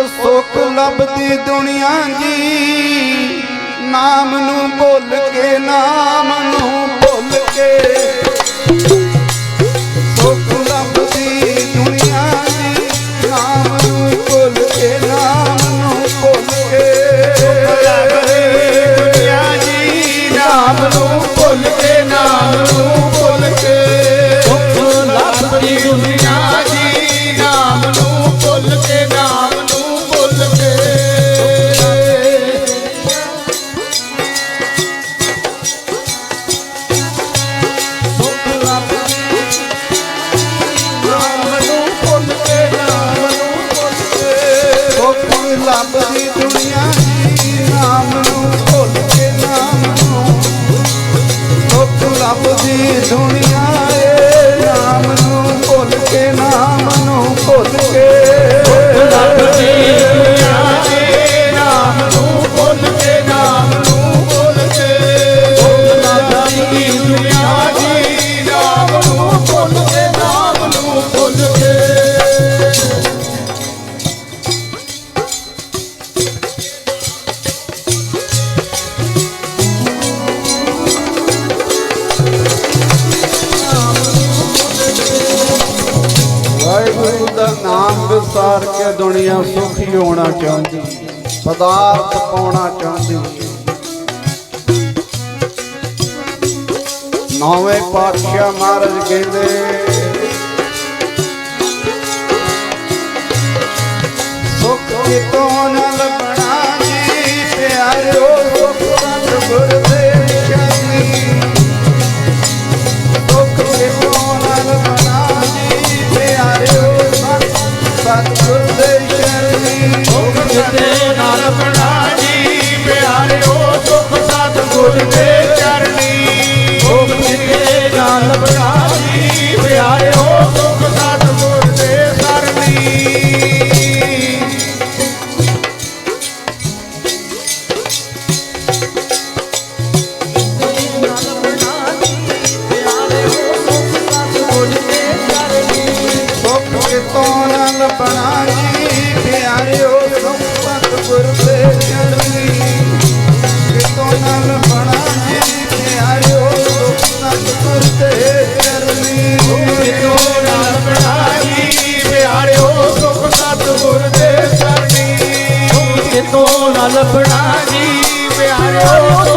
ਉਹ ਸੁੱਖ ਲੱਭਦੀ ਦੁਨੀਆ ਜੀ। ਨਾਮ ਨੂੰ ਭੁੱਲ ਕੇ ਨਾ ਸੁੱਖ ਲੱਭਦੀ ਦੁਨੀਆ ਜੀ ਨਾਮ ਨੂੰ ਭੁੱਲ ਕੇ ਨਾਮ ਨੂੰ। ਸੁੱਖ ਲੱਭਦੀ ਦੁਨੀਆ ਨਾਮ ਵਿਸਾਰ ਕੇ ਦੁਨੀਆ ਸੁਖੀ ਹੋਣਾ ਚਾਹੁੰਦੀ, ਪਦਾਰਥ ਪਾਉਣਾ ਚਾਹੁੰਦੀ। ਨੌਵੇਂ ਪਾਤਸ਼ਾਹ ਮਹਾਰਾਜ ਕਹਿੰਦੇ, ਸੁਖ ਕਿਤੋਂ ਨ ਲੱਭਣਾ ਕਿਤੋਂ ਨ ਲੱਭਣਾ ਜੀ ਪਿਆਰਿਓ, ਸੁਖ ਸਤਿਗੁਰ ਦੇ ਚਰਨੀ ਕਿਤੋਂ ਨ ਲੱਭਣਾ ਜੀ ਪਿਆਰਿਓ, ਸੁਖ ਸਤਿਗੁਰ ਦੇ ਚਰਨੀ ਕਿਤੋਂ ਨਾਲ ਬਣਾ ਪਿਆਰਿਓ, ਸੁਖ ਸਤਿਗੁਰ ਦੇ ਚਰਨੀ ਕਿਤੋਂ ਨਾ ਲੱਭਣਾ ਪਿਆਰਿਓ